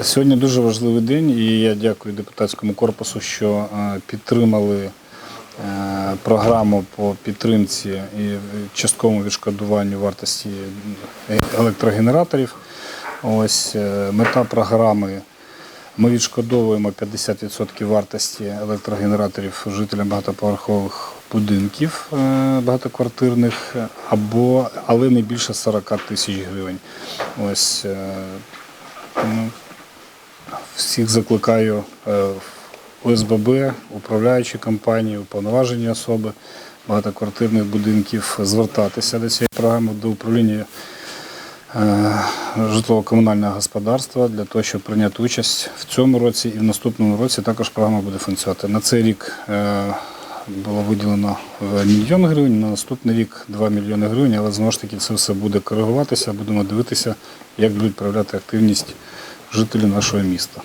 Сьогодні дуже важливий день, і я дякую депутатському корпусу, що е, підтримали е, програму по підтримці і частковому відшкодуванню вартості електрогенераторів. Ось е, мета програми. Ми відшкодовуємо 50% вартості електрогенераторів жителям багатоповерхових будинків багатоквартирних, або але не більше 40 тисяч гривень. Ось тому всіх закликаю е, в ОСББ, управляючі компанії, уповноважені особи багатоквартирних будинків звертатися до цієї програми до управління е, житлово-комунального господарства для того, щоб прийняти участь в цьому році і в наступному році також програма буде функціонувати. На цей рік е, було виділено мільйон гривень, на наступний рік 2 мільйони гривень, але знову ж таки це все буде коригуватися, будемо дивитися, як будуть проявляти активність жителі нашого міста.